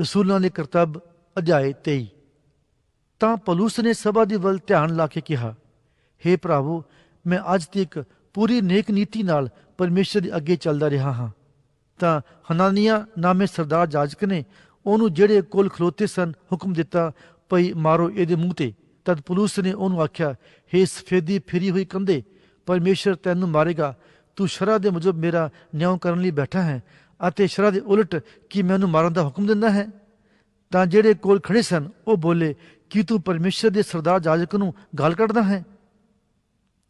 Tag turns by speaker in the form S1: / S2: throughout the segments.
S1: ਰਸੂਲਾਂ ਦੇ ਕਰਤੱਵ ਅਧਿਆਏ 23 ਤਾਂ ਪਲੂਸ ਨੇ ਸਭਾ ਦੀ ਵੱਲ ਧਿਆਨ ਲਾ ਕੇ ਕਿਹਾ हे ਭਰਾਵੋ, ਮੈਂ ਅੱਜ ਤੱਕ ਪੂਰੀ ਨੇਕ ਨੀਤੀ ਨਾਲ ਪਰਮੇਸ਼ਰ ਦੇ ਅੱਗੇ ਚੱਲਦਾ ਰਿਹਾ ਹਾਂ। ਤਾਂ ਹਨਾਨੀਆ ਨਾਮੇ ਸਰਦਾਰ ਜਾਜਕ ਨੇ ਉਹਨੂੰ ਜਿਹੜੇ ਕੋਲ ਖਲੋਤੇ ਸਨ ਹੁਕਮ ਦਿੱਤਾ, ਭਈ ਮਾਰੋ ਇਹਦੇ ਮੂੰਹ ਤੇ। ਤਦ ਪੁਲਿਸ ਨੇ ਉਹਨੂੰ ਆਖਿਆ हे ਸਫੇਦੀ ਫਿਰੀ ਹੋਈ ਕੰਧੇ, ਪਰਮੇਸ਼ਰ ਤੈਨੂੰ ਮਾਰੇਗਾ। ਤੂੰ ਸ਼ਰਾ ਦੇ ਮੁਜਬ ਮੇਰਾ ਨਿਆਂ ਕਰਨ ਲਈ ਬੈਠਾ ਹੈ। ਅਤੇ ਸ਼ਰਾ ਦੇ ਉਲਟ ਕੀ ਮੈਨੂੰ ਮਾਰਨ ਦਾ ਹੁਕਮ ਦਿੰਦਾ ਹੈ? ਤਾਂ ਜਿਹੜੇ ਕੋਲ ਖੜੇ ਸਨ, ਉਹ ਬੋਲੇ, ਕੀ ਤੂੰ ਪਰਮੇਸ਼ਰ ਦੇ ਸਰਦਾਰ ਜਾਜਕ ਨੂੰ ਗਾਲ ਕੱਢਦਾ ਹੈ?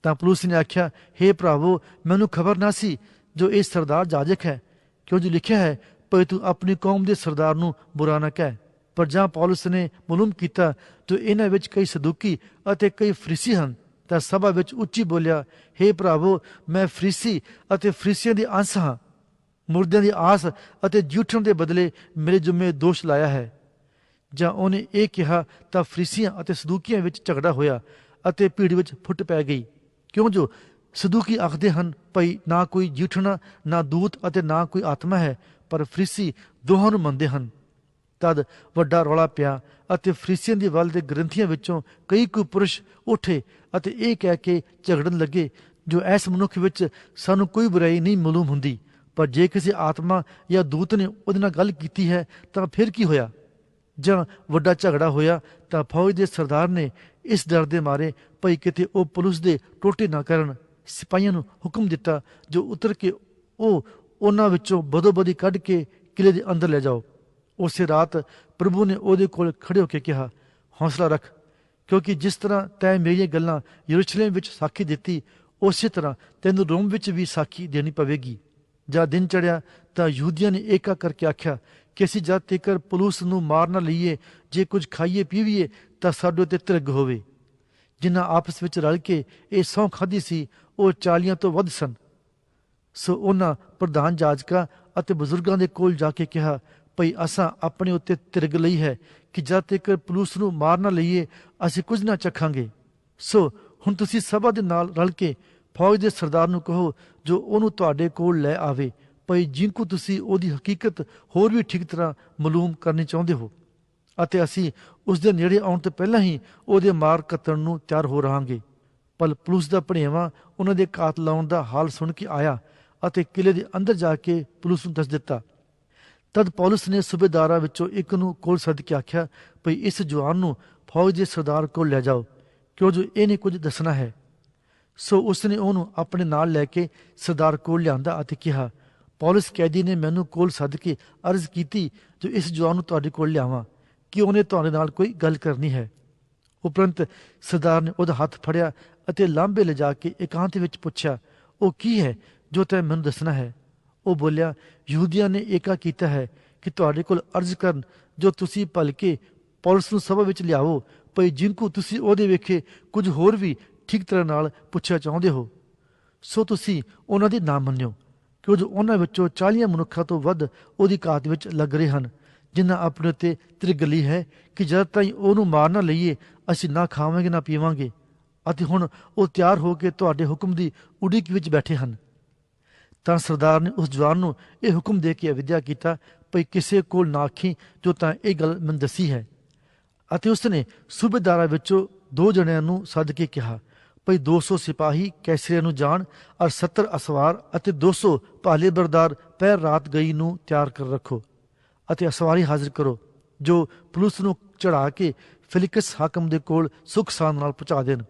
S1: ਤਾਂ ਪੁਲਿਸ ਨੇ ਆਖਿਆ हे ਭਰਾਵੋ, ਮੈਨੂੰ ਖਬਰ ਨਾ ਸੀ ਜੋ ਇਹ ਸਰਦਾਰ ਜਾਜਕ ਹੈ। ਕਿਉਂ ਜੋ ਲਿਖਿਆ ਹੈ ਪਰ ਤੂੰ ਆਪਣੀ ਕੌਮ ਦੇ ਸਰਦਾਰ ਨੂੰ ਬੁਰਾ ਨਾ ਕਹਿ। ਪਰ ਜਾਂ ਪੌਲਸ ਨੇ ਮਾਲੂਮ ਕੀਤਾ, ਜੋ ਇਹਨਾਂ ਵਿੱਚ ਕਈ ਸਦੂਕੀ ਅਤੇ ਕਈ ਫਰੀਸੀ ਹਨ, ਤਾਂ ਸਭਾ ਵਿੱਚ ਉੱਚੀ ਬੋਲਿਆ हे ਭਰਾਵੋ, ਮੈਂ ਫਰੀਸੀ ਅਤੇ ਫਰੀਸੀਆਂ ਦੀ ਅੰਸ਼ ਹਾਂ। ਮੁਰਦਿਆਂ ਦੀ ਆਸ ਅਤੇ ਜੂਠਣ ਦੇ ਬਦਲੇ ਮੇਰੇ ਜੁਮੇ ਦੋਸ਼ ਲਾਇਆ ਹੈ। ਜਾਂ ਉਹਨੇ ਇਹ ਕਿਹਾ ਤਾਂ ਫਰੀਸੀਆਂ ਅਤੇ ਸਦੂਕੀਆਂ ਵਿੱਚ ਝਗੜਾ ਹੋਇਆ ਅਤੇ ਭੀੜ ਵਿੱਚ ਫੁੱਟ ਪੈ ਗਈ। ਕਿਉਂ ਜੋ ਸਦੂਕੀ ਆਖਦੇ ਹਨ, ਭਈ ਨਾ ਕੋਈ ਜੀਠਣਾ, ਨਾ ਦੂਤ ਅਤੇ ਨਾ ਕੋਈ ਆਤਮਾ ਹੈ, ਪਰ ਫਰੀਸੀ ਦੋਹਾਂ ਨੂੰ ਮੰਨਦੇ ਹਨ। ਤਦ ਵੱਡਾ ਰੌਲਾ ਪਿਆ ਅਤੇ ਫਰੀਸੀਆਂ ਦੀ ਵੱਲ ਦੇ ਗ੍ਰੰਥੀਆਂ ਵਿੱਚੋਂ ਕਈ ਕੁ ਪੁਰਸ਼ ਉੱਠੇ ਅਤੇ ਇਹ ਕਹਿ ਕੇ ਝਗੜਨ ਲੱਗੇ, ਜੋ ਐਸ ਮਨੁੱਖ ਵਿੱਚ ਸਾਨੂੰ ਕੋਈ ਬੁਰਾਈ ਨਹੀਂ ਮਾਲੂਮ ਹੁੰਦੀ ਪਰ ਜੇ ਕਿਸੇ ਆਤਮਾ ਜਾਂ ਦੂਤ ਨੇ ਉਹਦੇ ਨਾਲ ਗੱਲ ਕੀਤੀ ਹੈ, ਤਾਂ ਫਿਰ ਕੀ ਹੋਇਆ? ਜਾਂ ਵੱਡਾ ਝਗੜਾ ਹੋਇਆ, ਤਾਂ ਫੌਜ ਦੇ ਸਰਦਾਰ ਨੇ ਇਸ ਡਰ ਦੇ ਮਾਰੇ ਭਈ ਕਿਤੇ ਉਹ ਪੁਲਿਸ ਦੇ ਟੋਟੇ ਨਾ ਕਰਨ, ਸਿਪਾਹੀਆਂ ਨੂੰ ਹੁਕਮ ਦਿੱਤਾ, ਜੋ ਉਤਰ ਕੇ ਉਹ ਉਹਨਾਂ ਵਿੱਚੋਂ ਬਦੋਬਦੀ ਕੱਢ ਕੇ ਕਿਲੇ ਦੇ ਅੰਦਰ ਲੈ ਜਾਓ। ਉਸੇ ਰਾਤ ਪ੍ਰਭੂ ਨੇ ਉਹਦੇ ਕੋਲ ਖੜੇ ਹੋ ਕੇ ਕਿਹਾ, ਹੌਸਲਾ ਰੱਖ, ਕਿਉਂਕਿ ਜਿਸ ਤਰ੍ਹਾਂ ਤੈਂ ਮੇਰੀਆਂ ਗੱਲਾਂ ਯਰੂਸ਼ਲਮ ਵਿੱਚ ਸਾਖੀ ਦਿੱਤੀ, ਉਸੇ ਤਰ੍ਹਾਂ ਤੈਨੂੰ ਰੋਮ ਵਿੱਚ ਵੀ ਸਾਖੀ ਦੇਣੀ ਪਵੇਗੀ। ਜਦ ਦਿਨ ਚੜਿਆ ਤਾਂ ਯਹੂਦੀਆਂ ਨੇ ਏਕਾ ਕਰਕੇ ਆਖਿਆ ਕਿ ਅਸੀਂ ਜਦ ਤੀਕਰ ਪੁਲਿਸ ਨੂੰ ਮਾਰ ਨਾ ਲਈਏ, ਜੇ ਕੁਝ ਖਾਈਏ, ਪੀਵੀਏ, ਤਾਂ ਸਾਡੇ ਤੇ ਤਿਰਗ ਹੋਵੇ। ਜਿਨ੍ਹਾਂ ਆਪਸ ਵਿੱਚ ਰਲ ਕੇ ਇਹ ਸਹੁੰ ਖਾਧੀ ਸੀ, ਉਹ ਚਾਲੀਆਂ ਤੋਂ ਵੱਧ ਸਨ। ਸੋ ਉਹਨਾਂ ਪ੍ਰਧਾਨ ਜਾਜਕਾਂ ਅਤੇ ਬਜ਼ੁਰਗਾਂ ਦੇ ਕੋਲ ਜਾ ਕੇ ਕਿਹਾ, ਭਈ ਅਸਾਂ ਆਪਣੇ ਉੱਤੇ ਤਿਰਗ ਲਈ ਹੈ ਕਿ ਜਦ ਤੱਕ ਪੁਲਿਸ ਨੂੰ ਮਾਰ ਨਾ ਲਈਏ, ਅਸੀਂ ਕੁਝ ਨਾ ਚੱਖਾਂਗੇ ਸੋ ਹੁਣ ਤੁਸੀਂ ਸਭਾ ਦੇ ਨਾਲ ਰਲ ਕੇ ਫੌਜ ਦੇ ਸਰਦਾਰ ਨੂੰ ਕਹੋ, ਜੋ ਉਹਨੂੰ ਤੁਹਾਡੇ ਕੋਲ ਲੈ ਆਵੇ। ਭਈ ਜਿੰਕੂ ਤੁਸੀਂ ਉਹਦੀ ਹਕੀਕਤ ਹੋਰ ਵੀ ਠੀਕ ਤਰ੍ਹਾਂ ਮਾਲੂਮ ਕਰਨੀ ਚਾਹੁੰਦੇ ਹੋ। ਅਤੇ ਅਸੀਂ ਉਸ ਦੇ ਨੇੜੇ ਆਉਣ ਤੋਂ ਪਹਿਲਾਂ ਹੀ ਉਹਦੇ ਮਾਰ ਕੱਤਣ ਨੂੰ ਤਿਆਰ ਹੋ ਰਹਾਂਗੇ। ਪਲ ਪੁਲਿਸ ਦਾ ਭਣੇਵਾ ਉਹਨਾਂ ਦੇ ਕਾਤਲ ਲਾਉਣ ਦਾ ਹਾਲ ਸੁਣ ਕੇ ਆਇਆ ਅਤੇ ਕਿਲੇ ਦੇ ਅੰਦਰ ਜਾ ਕੇ ਪੁਲਿਸ ਨੂੰ ਦੱਸ ਦਿੱਤਾ। ਤਦ ਪੌਲਸ ਨੇ ਸੂਬੇਦਾਰਾਂ ਵਿੱਚੋਂ ਇੱਕ ਨੂੰ ਕੋਲ ਸੱਦ ਕੇ ਆਖਿਆ, ਭਈ ਇਸ ਜਵਾਨ ਨੂੰ ਫੌਜ ਦੇ ਸਰਦਾਰ ਕੋਲ ਲੈ ਜਾਓ, ਕਿਉਂ ਜੋ ਇਹਨੇ ਕੁਝ ਦੱਸਣਾ ਹੈ। ਸੋ ਉਸਨੇ ਉਹਨੂੰ ਆਪਣੇ ਨਾਲ ਲੈ ਕੇ ਸਰਦਾਰ ਕੋਲ ਲਿਆਂਦਾ ਅਤੇ ਕਿਹਾ, ਪੌਲਸ ਕੈਦੀ ਨੇ ਮੈਨੂੰ ਕੋਲ ਸੱਦ ਕੇ ਅਰਜ਼ ਕੀਤੀ ਜੋ ਇਸ ਜਵਾਨ ਨੂੰ ਤੁਹਾਡੇ ਕੋਲ ਲਿਆਵਾਂ। ਕਿ ਉਹਨੇ ਤੁਹਾਡੇ ਨਾਲ ਕੋਈ ਗੱਲ ਕਰਨੀ ਹੈ? ਉਪਰੰਤ ਸਰਦਾਰ ਨੇ ਉਹਦਾ ਹੱਥ ਫੜਿਆ ਅਤੇ ਲਾਂਬੇ ਲਿਜਾ ਕੇ ਇਕਾਂਤ ਵਿੱਚ ਪੁੱਛਿਆ, ਉਹ ਕੀ ਹੈ ਜੋ ਤੈਂ ਮੈਨੂੰ ਦੱਸਣਾ ਹੈ? ਉਹ ਬੋਲਿਆ, ਯਹੂਦੀਆਂ ਨੇ ਏਕਾ ਕੀਤਾ ਹੈ ਕਿ ਤੁਹਾਡੇ ਕੋਲ ਅਰਜ਼ ਕਰਨ ਜੋ ਤੁਸੀਂ ਭਲਕੇ ਪੌਲਸ ਨੂੰ ਸਭਾ ਵਿੱਚ ਲਿਆਵੋ ਭਈ ਜਿੰਕੂ ਤੁਸੀਂ ਉਹਦੇ ਵੇਖੇ ਕੁਝ ਹੋਰ ਵੀ ਠੀਕ ਤਰ੍ਹਾਂ ਨਾਲ ਪੁੱਛਿਆ ਚਾਹੁੰਦੇ ਹੋ। ਸੋ ਤੁਸੀਂ ਉਹਨਾਂ ਦੀ ਨਾ ਮੰਨਿਓ ਕਿਉਂ ਉਹਨਾਂ ਵਿੱਚੋਂ 40 ਮਨੁੱਖਾਂ ਤੋਂ ਵੱਧ ਉਹਦੀ ਕਾਤ ਵਿੱਚ ਲੱਗ ਰਹੇ ਹਨ, ਜਿਨ੍ਹਾਂ ਆਪਣੇ ਉੱਤੇ ਤ੍ਰਿਗਲੀ ਹੈ ਕਿ ਜਦ ਤਾਈਂ ਉਹਨੂੰ ਮਾਰ ਨਾ ਲਈਏ, ਅਸੀਂ ਨਾ ਖਾਵਾਂਗੇ, ਨਾ ਪੀਵਾਂਗੇ। ਅਤੇ ਹੁਣ ਉਹ ਤਿਆਰ ਹੋ ਕੇ ਤੁਹਾਡੇ ਹੁਕਮ ਦੀ ਉਡੀਕ ਵਿੱਚ ਬੈਠੇ ਹਨ। ਤਾਂ ਸਰਦਾਰ ਨੇ ਉਸ ਜਵਾਨ ਨੂੰ ਇਹ ਹੁਕਮ ਦੇ ਕੇ ਅਵਿਦਿਆ ਕੀਤਾ, ਭਈ ਕਿਸੇ ਕੋਲ ਨਾ ਆਖੀ ਜੋ ਤਾਂ ਇਹ ਗੱਲ ਮੈਨੂੰ ਦੱਸੀ ਹੈ। ਅਤੇ ਉਸ ਨੇ ਸੂਬੇਦਾਰਾਂ ਵਿੱਚੋਂ ਦੋ ਜਣਿਆਂ ਨੂੰ ਸੱਦ ਕੇ ਕਿਹਾ ਭਈ 200 ਸਿਪਾਹੀ ਕੈਸਰੀਆ ਨੂੰ ਜਾਣ ਔਰ 70 ਅਸਵਾਰ ਅਤੇ 200 ਭਾਲੇ ਬਰਦਾਰ ਪਹਿਰ ਰਾਤ ਗਈ ਨੂੰ ਤਿਆਰ ਕਰ ਰੱਖੋ ਅਤੇ ਅਸਵਾਰੀ ਹਾਜ਼ਰ ਕਰੋ, ਜੋ ਪੁਲਿਸ ਨੂੰ ਚੜਾ ਕੇ ਫਿਲਿਕਸ ਹਾਕਮ ਦੇ ਕੋਲ ਸੁਖ ਸਾਨ ਨਾਲ ਪਹੁੰਚਾ ਦੇਣ।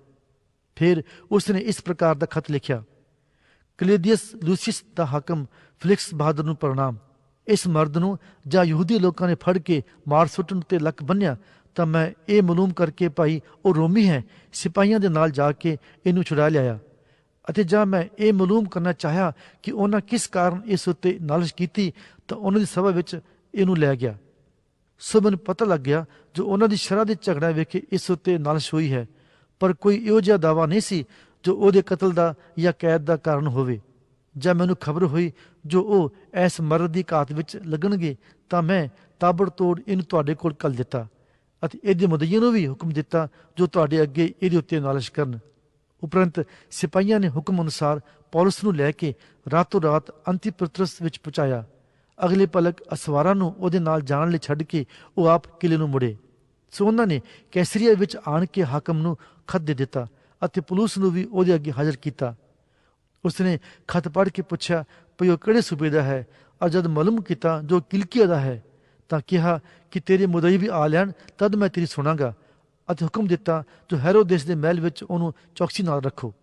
S1: ਫਿਰ ਉਸਨੇ ਇਸ ਪ੍ਰਕਾਰ ਦਾ ਖਤ ਲਿਖਿਆ, ਕਲੇਡੀਅਸ ਲੂਸੀਅਸ ਦਾ ਹਾਕਮ ਫਿਲਿਕਸ ਬਹਾਦਰ ਨੂੰ ਪ੍ਰਣਾਮ। ਇਸ ਮਰਦ ਨੂੰ ਜਾਂ ਯਹੂਦੀ ਲੋਕਾਂ ਨੇ ਫੜ ਕੇ ਮਾਰ ਸੁੱਟਣ ਤੇ ਲੱਕ ਬੰਨਿਆ ਤਾਂ ਮੈਂ ਇਹ ਮਾਲੂਮ ਕਰਕੇ ਭਾਈ ਉਹ ਰੋਮੀ ਹੈ, ਸਿਪਾਹੀਆਂ ਦੇ ਨਾਲ ਜਾ ਕੇ ਇਹਨੂੰ ਛੁਡਾ ਲਿਆਇਆ। ਅਤੇ ਜਾਂ ਮੈਂ ਇਹ ਮਾਲੂਮ ਕਰਨਾ ਚਾਹਿਆ ਕਿ ਉਹਨਾਂ ਕਿਸ ਕਾਰਨ ਇਸ ਉੱਤੇ ਨਾਲਿਸ਼ ਕੀਤੀ, ਤਾਂ ਉਹਨਾਂ ਦੀ ਸਭਾ ਵਿੱਚ ਇਹਨੂੰ ਲੈ ਗਿਆ। ਸੋ ਮੈਨੂੰ ਪਤਾ ਲੱਗ ਗਿਆ ਜੋ ਉਹਨਾਂ ਦੀ ਸ਼ਰ੍ਹਾ ਦੇ ਝਗੜਾ ਵੇਖੇ ਇਸ ਉੱਤੇ ਨਾਲਿਸ਼ ਹੋਈ ਹੈ, ਪਰ ਕੋਈ ਇਹੋ ਜਿਹਾ ਦਾਵਾ ਨਹੀਂ ਸੀ ਜੋ ਉਹਦੇ ਕਤਲ ਦਾ ਜਾਂ ਕੈਦ ਦਾ ਕਾਰਨ ਹੋਵੇ। ਜਾਂ ਮੈਨੂੰ ਖਬਰ ਹੋਈ ਜੋ ਉਹ ਇਸ ਮਰਦ ਦੀ ਘਾਤ ਵਿੱਚ ਲੱਗਣਗੇ, ਤਾਂ ਮੈਂ ਤਾਬੜ ਤੋੜ ਇਹਨੂੰ ਤੁਹਾਡੇ ਕੋਲ ਕੱਲ ਦਿੱਤਾ। ਅਤੇ ਇਹਦੇ ਮੁਦਈਏ ਨੂੰ ਵੀ ਹੁਕਮ ਦਿੱਤਾ, ਜੋ ਤੁਹਾਡੇ ਅੱਗੇ ਇਹਦੇ ਉੱਤੇ ਨਾਲਿਸ਼ ਕਰਨ। ਉਪਰੰਤ ਸਿਪਾਹੀਆਂ ਨੇ ਹੁਕਮ ਅਨੁਸਾਰ ਪੌਲਸ ਨੂੰ ਲੈ ਕੇ ਰਾਤੋਂ ਰਾਤ ਅੰਤੀਪਤਰਸ ਵਿੱਚ ਪਹੁੰਚਾਇਆ। ਅਗਲੇ ਪਲਕ ਅਸਵਾਰਾਂ ਨੂੰ ਉਹਦੇ ਨਾਲ ਜਾਣ ਲਈ ਛੱਡ ਕੇ ਉਹ ਆਪ ਕਿਲੇ ਨੂੰ ਮੁੜੇ। ਸੋ ਉਹਨਾਂ ਨੇ ਕੈਸਰੀਆ ਵਿੱਚ ਆਣ ਕੇ ਹਾਕਮ ਨੂੰ ਖਤ ਦੇ ਦਿੱਤਾ ਅਤੇ ਪੁਲਿਸ ਨੂੰ ਵੀ ਉਹਦੇ ਅੱਗੇ ਹਾਜ਼ਰ ਕੀਤਾ। ਉਸਨੇ ਖਤ ਪੜ੍ਹ ਕੇ ਪੁੱਛਿਆ, ਭਈ ਉਹ ਕਿਹੜੇ ਸੂਬੇ ਦਾ ਹੈ? ਔਰ ਜਦ ਮਾਲੂਮ ਕੀਤਾ ਜੋ ਕਿਲਕੀਆ ਦਾ ਹੈ? ਤਾਂ ਕਿਹਾ ਕਿ ਤੇਰੇ ਮੁਦਈ ਵੀ ਆ ਲੈਣ, ਤਦ ਮੈਂ ਤੇਰੀ ਸੁਣਾਂਗਾ। ਅਤੇ ਹੁਕਮ ਦਿੱਤਾ ਜੋ ਹੈਰੋਦੇਸ ਦੇ ਮਹਿਲ ਵਿੱਚ ਉਹਨੂੰ ਚੌਕਸੀ ਨਾਲ ਰੱਖੋ।